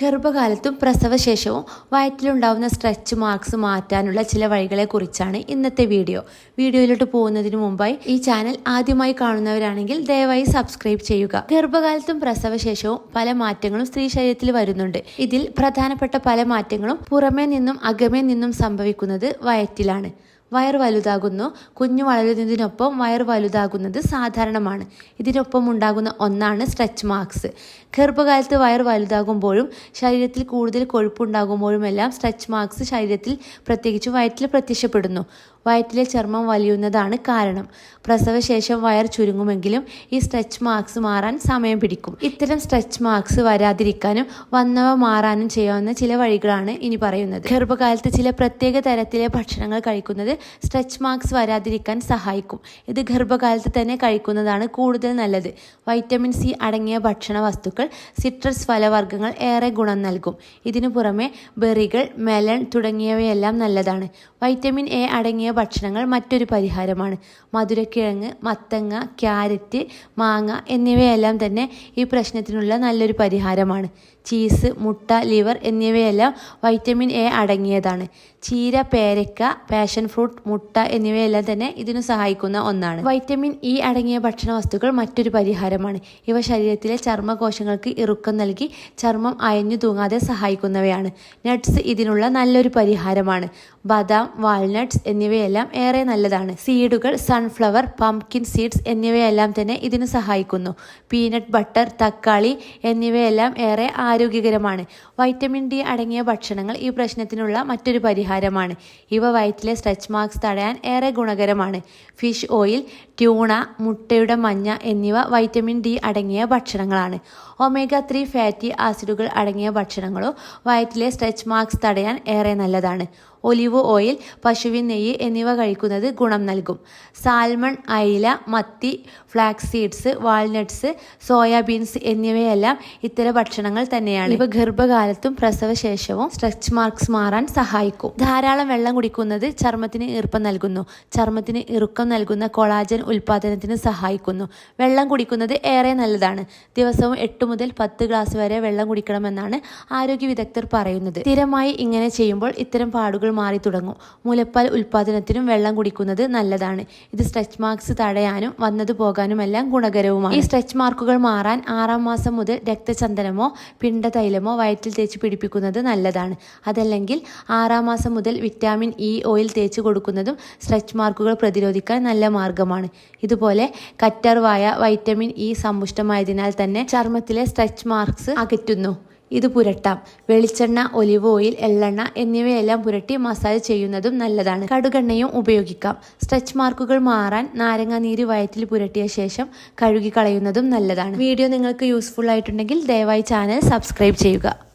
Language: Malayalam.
ഗർഭകാലത്തും പ്രസവശേഷവും വയറ്റിലുണ്ടാവുന്ന സ്ട്രെച്ച് മാർക്സ് മാറ്റാനുള്ള ചില വഴികളെക്കുറിച്ചാണ് ഇന്നത്തെ വീഡിയോ. വീഡിയോയിലോട്ട് പോകുന്നതിന് മുമ്പായി ഈ ചാനൽ ആദ്യമായി കാണുന്നവരാണെങ്കിൽ ദയവായി സബ്സ്ക്രൈബ് ചെയ്യുക. ഗർഭകാലത്തും പ്രസവശേഷവും പല മാറ്റങ്ങളും സ്ത്രീ ശരീരത്തിൽ വരുന്നുണ്ട്. ഇതിൽ പ്രധാനപ്പെട്ട പല മാറ്റങ്ങളും പുറമേ നിന്നും അകമേ നിന്നും സംഭവിക്കുന്നത് വയറ്റിലാണ്. വയർ വലുതാകുന്നു. കുഞ്ഞു വളരുന്നതിനൊപ്പം വയർ വലുതാകുന്നത് സാധാരണമാണ്. ഇതിനൊപ്പം ഉണ്ടാകുന്ന ഒന്നാണ് സ്ട്രെച്ച് മാർക്സ് ഗർഭകാലത്ത് വയർ വലുതാകുമ്പോഴും ശരീരത്തിൽ കൂടുതൽ കൊഴുപ്പുണ്ടാകുമ്പോഴുമെല്ലാം സ്ട്രെച്ച് മാർക്സ് ശരീരത്തിൽ പ്രത്യേകിച്ച് വയറ്റിൽ പ്രത്യക്ഷപ്പെടുന്നു. വയറ്റിലെ ചർമ്മം വലിയുന്നതാണ് കാരണം. പ്രസവശേഷം വയർ ചുരുങ്ങുമെങ്കിലും ഈ സ്ട്രെച്ച് മാർക്സ് മാറാൻ സമയം പിടിക്കും. ഇത്തരം സ്ട്രെച്ച് മാർക്സ് വരാതിരിക്കാനും വന്നവ മാറാനും ചെയ്യാവുന്ന ചില വഴികളാണ് ഇനി പറയുന്നത്. ഗർഭകാലത്ത് ചില പ്രത്യേക തരത്തിലെ ഭക്ഷണങ്ങൾ കഴിക്കുന്നത് സ്ട്രെച്ച് മാർക്സ് വരാതിരിക്കാൻ സഹായിക്കും. ഇത് ഗർഭകാലത്ത് തന്നെ കഴിക്കുന്നതാണ് കൂടുതൽ നല്ലത്. വൈറ്റമിൻ സി അടങ്ങിയ ഭക്ഷണ വസ്തുക്കൾ സിട്രസ് ഫലവർഗങ്ങൾ ഏറെ ഗുണം നൽകും. ഇതിനു പുറമെ ബെറികൾ മെലൺ തുടങ്ങിയവയെല്ലാം നല്ലതാണ്. വൈറ്റമിൻ എ അടങ്ങിയ ഭക്ഷണങ്ങൾ മറ്റൊരു പരിഹാരമാണ്. മധുരക്കിഴങ്ങ് മത്തങ്ങ ക്യാരറ്റ് മാങ്ങ എന്നിവയെല്ലാം തന്നെ ഈ പ്രശ്നത്തിനുള്ള നല്ലൊരു പരിഹാരമാണ്. ചീസ് മുട്ട ലിവർ എന്നിവയെല്ലാം വൈറ്റമിൻ എ അടങ്ങിയതാണ്. ചീര പേരക്ക പാഷൻ ഫ്രൂട്ട് മുട്ട എന്നിവയെല്ലാം തന്നെ ഇതിനു സഹായിക്കുന്ന ഒന്നാണ്. വൈറ്റമിൻ ഇ അടങ്ങിയ ഭക്ഷണ വസ്തുക്കൾ മറ്റൊരു പരിഹാരമാണ്. ഇവ ശരീരത്തിലെ ചർമ്മകോശങ്ങൾക്ക് ഇറുക്കം നൽകി ചർമ്മം അയഞ്ഞു തൂങ്ങാതെ സഹായിക്കുന്നവയാണ്. നട്ട്സ് ഇതിനുള്ള നല്ലൊരു പരിഹാരമാണ്. ബദാം വാൾനട്ട്സ് എന്നിവയെല്ലാം ഏറെ നല്ലതാണ്. സീഡുകൾ സൺഫ്ലവർ പംകിൻ സീഡ്സ് എന്നിവയെല്ലാം തന്നെ ഇതിന് സഹായിക്കുന്നു. പീനട്ട് ബട്ടർ തക്കാളി എന്നിവയെല്ലാം ഏറെ ആരോഗ്യകരമാണ്. വൈറ്റമിൻ ഡി അടങ്ങിയ ഭക്ഷണങ്ങൾ ഈ പ്രശ്നത്തിനുള്ള മറ്റൊരു പരിഹാരമാണ്. ഇവ വയറ്റിലെ സ്ട്രെച്ച് മാർക്സ് തടയാൻ ഏറെ ഗുണകരമാണ്. ഫിഷ് ഓയിൽ ട്യൂണ മുട്ടയുടെ മഞ്ഞ എന്നിവ വൈറ്റമിൻ ഡി അടങ്ങിയ ഭക്ഷണങ്ങളാണ്. ഒമേഗ ത്രീ ഫാറ്റി ആസിഡുകൾ അടങ്ങിയ ഭക്ഷണങ്ങളോ വയറ്റിലെ സ്ട്രെച്ച് മാർക്സ് തടയാൻ ഏറെ നല്ലതാണ്. ഒലിവ് ഓയിൽ പശുവിൻ നെയ്യ് എന്നിവ കഴിക്കുന്നത് ഗുണം നൽകും. സാൽമൺ അയില മത്തി ഫ്ലാക്സ് സീഡ്സ് വാൾനട്ട്സ് സോയാബീൻസ് എന്നിവയെല്ലാം ഇത്തരം ഭക്ഷണങ്ങൾ തന്നെയാണ്. ഇവ ഗർഭകാലത്തും പ്രസവശേഷവും സ്ട്രെച്ച് മാർക്സ് മാറാൻ സഹായിക്കും. ധാരാളം വെള്ളം കുടിക്കുന്നത് ചർമ്മത്തിന് ഈർപ്പം നൽകുന്നു. ചർമ്മത്തിന് ഇറുക്കം നൽകുന്ന കൊളാജൻ ഉൽപാദനത്തിന് സഹായിക്കുന്നു. വെള്ളം കുടിക്കുന്നത് ഏറെ നല്ലതാണ്. ദിവസവും എട്ട് മുതൽ പത്ത് ഗ്ലാസ് വരെ വെള്ളം കുടിക്കണമെന്നാണ് ആരോഗ്യ വിദഗ്ധർ പറയുന്നത്. സ്ഥിരമായി ഇങ്ങനെ ചെയ്യുമ്പോൾ ഇത്തരം പാടുകൾ മാറി തുടങ്ങും. മുലപ്പാൽ ഉൽപാദനത്തിനും വെള്ളം കുടിക്കുന്നത് നല്ലതാണ്. ഇത് സ്ട്രെച്ച് മാർക്സ് തടയാനും വന്നത് പോകാനുമെല്ലാം ഗുണകരവുമാണ്. ഈ സ്ട്രെച്ച് മാർക്കുകൾ മാറാൻ ആറാം മാസം മുതൽ രക്തചന്ദനമോ പിണ്ടതൈലമോ വയറ്റിൽ തേച്ച് പിടിപ്പിക്കുന്നത് നല്ലതാണ്. അതല്ലെങ്കിൽ ആറാം മാസം മുതൽ വിറ്റാമിൻ ഇ ഓയിൽ തേച്ച് കൊടുക്കുന്നതും സ്ട്രെച്ച് മാർക്കുകൾ പ്രതിരോധിക്കാൻ നല്ല മാർഗമാണ്. ഇതുപോലെ കറ്റർവായ വൈറ്റമിൻ ഇ സമ്പുഷ്ടമായതിനാൽ തന്നെ ചർമ്മത്തിലെ സ്ട്രെച്ച് മാർക്സ് അകറ്റുന്നു. ഇത് പുരട്ടാം. വെളിച്ചെണ്ണ ഒലിവ് ഓയിൽ എള്ളെണ്ണ എന്നിവയെല്ലാം പുരട്ടി മസാജ് ചെയ്യുന്നതും നല്ലതാണ്. കടുകെണ്ണയും ഉപയോഗിക്കാം. സ്ട്രെച്ച് മാർക്കുകൾ മാറാൻ നാരങ്ങാനീര് വയറ്റിൽ പുരട്ടിയ ശേഷം കഴുകി കളയുന്നതും നല്ലതാണ്. വീഡിയോ നിങ്ങൾക്ക് യൂസ്ഫുൾ ആയിട്ടുണ്ടെങ്കിൽ ദയവായി ചാനൽ സബ്സ്ക്രൈബ് ചെയ്യുക.